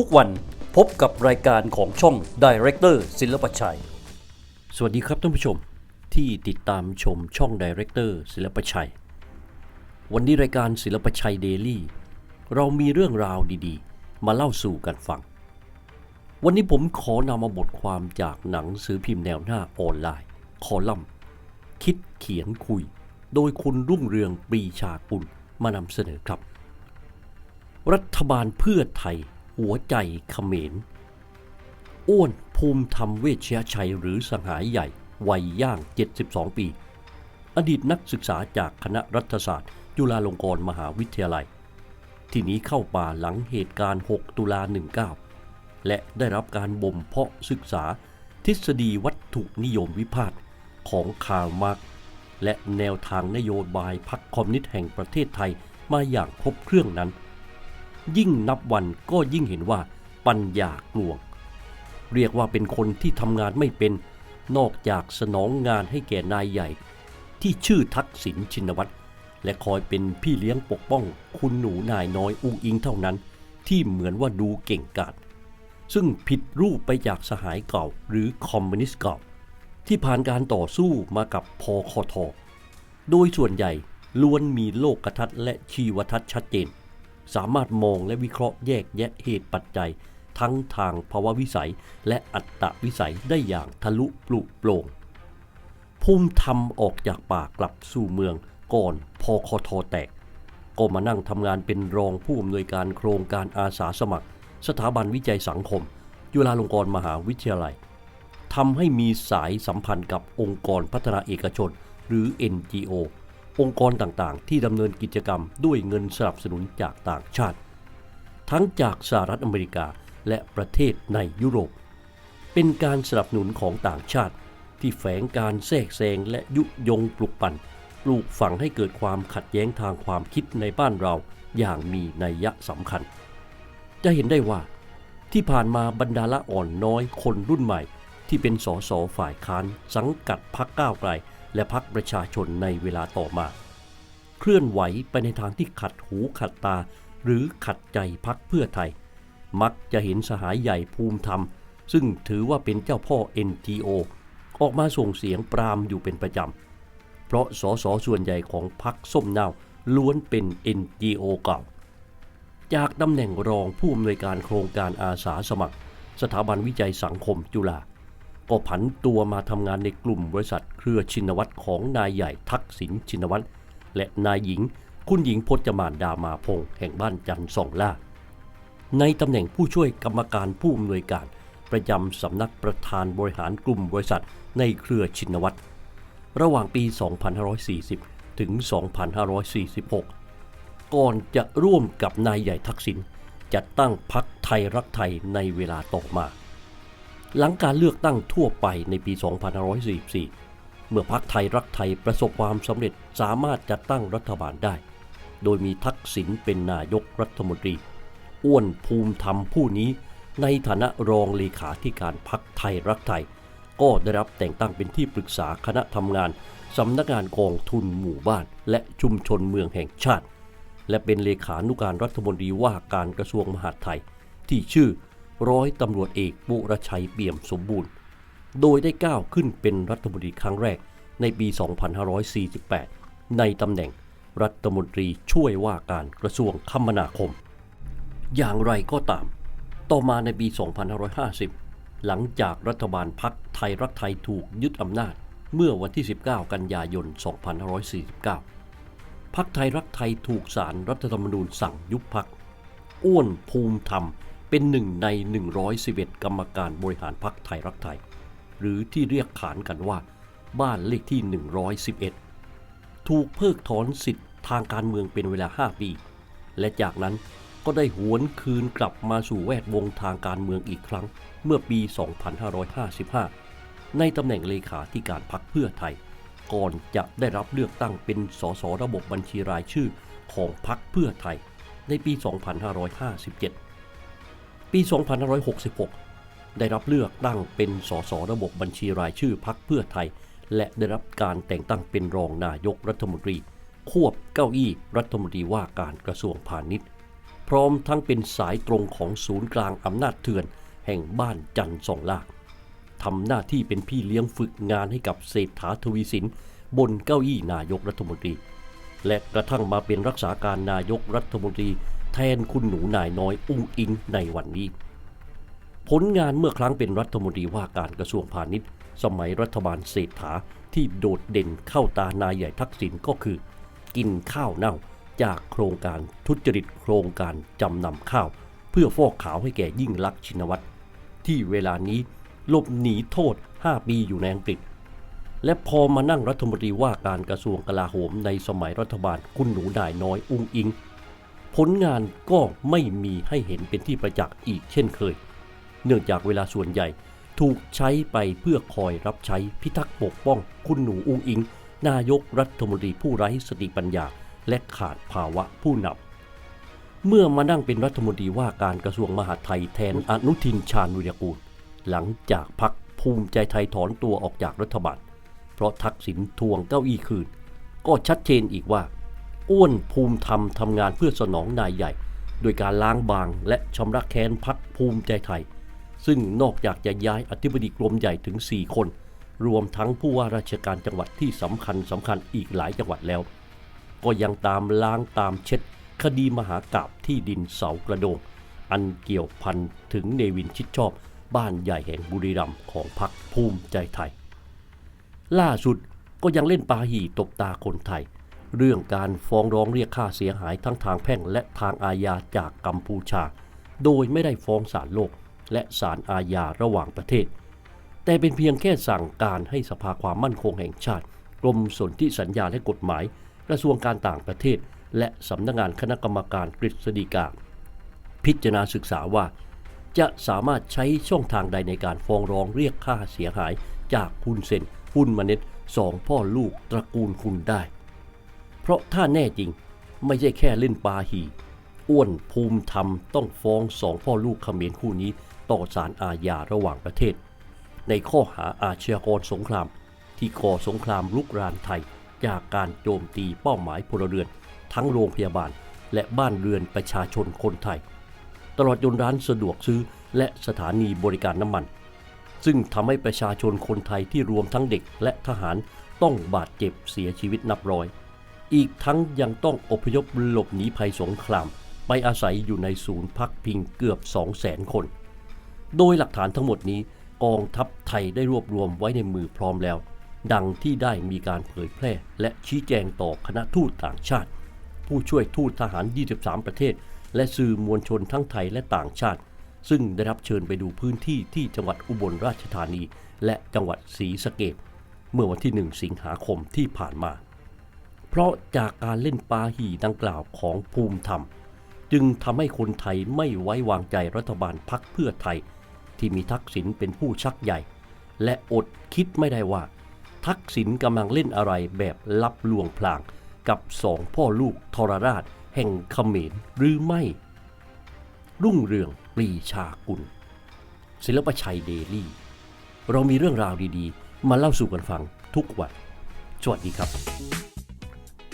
ทุกวันพบกับรายการของช่อง Director ศิลปชัย สวัสดีครับท่านผู้ชมที่ติดตามชมช่อง Director ศิลปชัย วันนี้รายการศิลปชัยเดลี่เรามีเรื่องราวดีๆ มาเล่าสู่กันฟัง วันนี้ผมขอนำมาบทความจากหนังสือพิมพ์แนวหน้าออนไลน์ คอลัมน์ คิดเขียนคุย โดยคุณรุ่งเรืองปรีชากุลมานำเสนอครับ รัฐบาลเพื่อไทย หัวใจเขมร อ้วนภูมิธรรมเวชยชัยหรือสหายใหญ่ วัยย่าง 72 ปี อดีตนักศึกษาจากคณะรัฐศาสตร์ จุฬาลงกรณ์มหาวิทยาลัย ที่นี้เข้าป่าหลังเหตุการณ์ 6 ตุลา 19 และได้รับการบ่มเพาะศึกษาทฤษฎีวัตถุนิยมวิพากษ์ของคาร์ลมาร์กและแนวทางนโยบายพรรคคอมมิวนิสต์แห่งประเทศไทยมาอย่างครบเครื่องนั้น ยิ่งนับวันก็ยิ่งเห็นว่าปัญญากลวง เรียกว่าเป็นคนที่ทำงานไม่เป็นนอกจากสนองงานให้แก่นายใหญ่ ที่ชื่อทักษิณชินวัตรและคอยเป็นพี่เลี้ยงปกป้อง คุณหนูนายน้อยอุงอิงเท่านั้น ที่เหมือนว่าดูเก่งกาจซึ่งผิดรูปไปจากสหายเก่าหรือคอมมิวนิสต์เก่า ที่ผ่านการต่อสู้มากับพอคอทอโดยส่วนใหญ่ล้วนมีโลกทัศน์และชีวทัศน์ชัดเจน สามารถมองและวิเคราะห์แยกแยะเหตุปัจจัย ทั้งทางภาวะวิสัย และอัตตวิสัยได้อย่างทะลุปลุโปร่งภูมิธรรมออกจากป่ากลับสู่เมืองก่อนพอคอทอแตก ก็มานั่งทำงานเป็นรองผู้อำนวยการโครงการอาสาสมัคร สถาบันวิจัยสังคม จุฬาลงกรณ์มหาวิทยาลัยทำให้มีสายสัมพันธ์กับองค์กรพัฒนาเอกชน หรือ NGO องค์กรต่างๆ ที่ดำเนินกิจกรรมด้วยเงินสนับสนุนจากต่างชาติ ทั้งจากสหรัฐอเมริกาและประเทศในยุโรป เป็นการสนับสนุนของต่างชาติ ที่แฝงการแทรกแซงและยุยงปลุกปั่นปลูกฝังให้เกิดความขัดแย้งทางความคิดในบ้านเราอย่างมีนัยยะสำคัญ จะเห็นได้ว่าที่ผ่านมาบรรดาละอ่อนน้อยคนรุ่นใหม่ ที่เป็นสสฝ่ายค้านสังกัดพักก้าวไกล และพักประชาชนในเวลาต่อมา เคลื่อนไหวไปในทางที่ขัดหูขัดตา หรือขัดใจพักเพื่อไทย มักจะเห็นสหายใหญ่ภูมิธรรม ซึ่งถือว่าเป็นเจ้าพ่อ NGO ออกมาส่งเสียงปรามอยู่เป็นประจำ เพราะสสส่วนใหญ่ของพักส้มเน่าล้วนเป็น NGO เก่า จากตำแหน่งรองผู้อำนวยการโครงการอาสาสมัคร สถาบันวิจัยสังคมจุฬา ก็ผันตัวมาทำงานในกลุ่มบริษัทเครือชินวัตรของนายใหญ่ทักษิณชินวัตรและนายหญิง คุณหญิงพจมานดามาพงษ์แห่งบ้านจันทร์สองล่า ในตำแหน่งผู้ช่วยกรรมการผู้อำนวยการ ประจำสำนักประธานบริหารกลุ่มบริษัทในเครือชินวัตรระหว่างปี 2540 ถึง 2546 ก่อนจะร่วมกับนายใหญ่ทักษิณจัดตั้งพักไทยรักไทยในเวลาต่อมา หลังการเลือกตั้งทั่วไปในปี 2544 เมื่อพักไทยรักไทยประสบความสำเร็จสามารถจัดตั้งรัฐบาลได้ โดยมีทักษิณเป็นนายกรัฐมนตรี อ้วนภูมิธรรมผู้นี้ ในฐานะรองเลขาธิการพักไทยรักไทย ก็ได้รับแต่งตั้งเป็นที่ปรึกษาคณะทำงานสำนักงานกองทุนหมู่บ้าน และชุมชนเมืองแห่งชาติ และเป็นเลขานุการรัฐมนตรีว่าการกระทรวงมหาดไทย ที่ชื่อ ร้อยตำรวจเอกบุรชัยเปี่ยมสมบูรณ์ โดยได้ก้าวขึ้นเป็นรัฐมนตรีครั้งแรกในปี 2548 ในตำแหน่งรัฐมนตรีช่วยว่าการกระทรวงคมนาคม อย่างไรก็ตาม ต่อมาในปี 2550 หลังจากรัฐบาลพักไทยรักไทยถูกยึดอำนาจเมื่อวันที่ 19 กันยายน 2549 พักไทยรักไทยถูกสารรัฐธรรมนูญสั่งยุบพัก อ้วนภูมิธรรม เป็นหนึ่งใน 111 กรรมการบริหารพักไทยรักไทย หรือที่เรียกขานกันว่า บ้านเลขที่ 111 ถูกเพิกถอนสิทธิ์ทางการเมืองเป็นเวลา 5 ปี และจากนั้นก็ได้หวนคืนกลับมาสู่แวดวงทางการเมืองอีกครั้ง เมื่อปี 2555 ในตำแหน่งเลขาธิการพักเพื่อไทย ก่อนจะได้รับเลือกตั้งเป็นสสระบบบัญชีรายชื่อของพักเพื่อไทย ในปี 2557 ปี 2566 ได้รับเลือกตั้งเป็นสสระบบบัญชีรายชื่อพักเพื่อไทย และได้รับการแต่งตั้งเป็นรองนายกรัฐมนตรี ควบเก้าอี้รัฐมนตรีว่าการกระทรวงพาณิชย์ พร้อมทั้งเป็นสายตรงของศูนย์กลางอำนาจเถื่อน แห่งบ้านจันทร์สองลากทำหน้าที่เป็นพี่เลี้ยงฝึกงานให้กับเศรษฐาทวีสิน บนเก้าอี้นายกรัฐมนตรี และกระทั่งมาเป็นรักษาการนายกรัฐมนตรี แทนคุณหนูนายน้อยอุ้งอิงในวันนี้ ผลงานเมื่อครั้งเป็นรัฐมนตรีว่าการกระทรวงพาณิชย์ สมัยรัฐบาลเศรษฐาที่โดดเด่นเข้าตานายใหญ่ทักษิณก็คือ กินข้าวเน่าจากโครงการทุจริตโครงการจำนำข้าว เพื่อฟอกขาวให้แก่ยิ่งลักษณ์ชินวัตรที่เวลานี้หลบหนีโทษ 5 ปีอยู่ในอังกฤษ และพอมานั่งรัฐมนตรีว่าการกระทรวงกลาโหมในสมัยรัฐบาลคุณหนูนายน้อยอุ้งอิง ผลงานก็ไม่มีให้เห็นเป็นที่ประจักษ์อีกเช่นเคย เนื่องจากเวลาส่วนใหญ่ถูกใช้ไปเพื่อคอยรับใช้พิทักษ์ปกป้อง คุณหนูอุ้งอิง นายกรัฐมนตรีผู้ไร้สติปัญญา และขาดภาวะผู้นำเมื่อมานั่งเป็นรัฐมนตรีว่าการกระทรวงมหาดไทยแทนอนุทินชาญวิรกูล หลังจากพักภูมิใจไทยถอนตัวออกจากรัฐบาล เพราะทักษิณทวงเก้าอี้คืน ก็ชัดเจนอีกว่า อ้วนภูมิธรรมทำงานเพื่อสนองนายใหญ่ โดยการล้างบางและชำระแค้นพักภูมิใจไทย ซึ่งนอกจากจะย้ายอธิบดีกรมใหญ่ถึง 4 คน รวมทั้งผู้ว่าราชการจังหวัดที่สำคัญสำคัญอีกหลายจังหวัดแล้ว ก็ยังตามล้างตามเช็ด คดีมหากราบที่ดินเสากระโดง อันเกี่ยวพันถึงเนวินชิดชอบ บ้านใหญ่แห่งบุรีรัมย์ของพรรคภูมิใจไทย ล่าสุดก็ยังเล่นปาหี่ตบตาคนไทย เรื่องการฟ้องร้องเรียกค่าเสียหายทั้งทางแพ่งและทางอาญาจากกัมพูชา โดยไม่ได้ฟ้องศาลโลก และศาลอาญาระหว่างประเทศ แต่เป็นเพียงแค่สั่งการให้สภาความมั่นคงแห่งชาติ กรมสนธิสัญญาและกฎหมาย กระทรวงการต่างประเทศ และสำนักงานคณะกรรมการกฤษฎีกา พิจารณาศึกษาว่า จะสามารถใช้ช่องทางใดในการฟ้องร้องเรียกค่าเสียหายจากคุณเซนคุณมเน็ตสองพ่อลูกตระกูลคุณได้ เพราะถ้าแน่จริงไม่ใช่แค่เล่นปาหีอ้วนภูมิธรรมต้องฟ้องสองพ่อลูกเขมรคู่นี้ต่อศาลอาญาระหว่างประเทศ ในข้อหาอาชญากรสงคราม ที่ก่อสงครามลุกรานไทย จากการโจมตีเป้าหมายพลเรือน ทั้งโรงพยาบาล และบ้านเรือนประชาชนคนไทย ตลอดจนร้านสะดวกซื้อและสถานีบริการน้ำมัน ซึ่งทำให้ประชาชนคนไทยที่รวมทั้งเด็กและทหารต้องบาดเจ็บเสียชีวิตนับร้อย อีกทั้งยังต้องอพยพหลบหนีภัยสงคราม ไปอาศัยอยู่ในศูนย์พักพิงเกือบ 2 0 0 0 0 0คน โดยหลักฐานทั้งหมดนี้กองทัพไทยได้รวบรวมไว้ในมือพร้อมแล้ว ดังที่ได้มีการเผยแพร่ และชี้แจงต่อคณะทูตต่างชาติ ผู้ช่วยทูตทหาร 23 ประเทศ และสื่อมวลชนทั้งไทยและต่างชาติ ซึ่งได้รับเชิญไปดูพื้นที่ที่จังหวัดอุบลราชธานี และจังหวัดศรีสะเกษเมื่อวันที่ 1 สิงหาคมที่ผ่านมา เพราะจากการเล่นปาหี่ดังกล่าวของภูมิธรรม จึงทำให้คนไทยไม่ไว้วางใจรัฐบาลพักเพื่อไทย ที่มีทักษิณเป็นผู้ชักใหญ่ และอดคิดไม่ได้ว่า ทักษิณกำลังเล่นอะไรแบบลับลวงพลางกับสองพ่อลูกทรราช แห่งเขมรหรือไม่ รุ่งเรืองปรีชากุลศิลปชัยเดลี่ เรามีเรื่องราวดีๆ มาเล่าสู่กันฟังทุกวัน สวัสดีครับ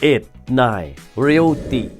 789 Realty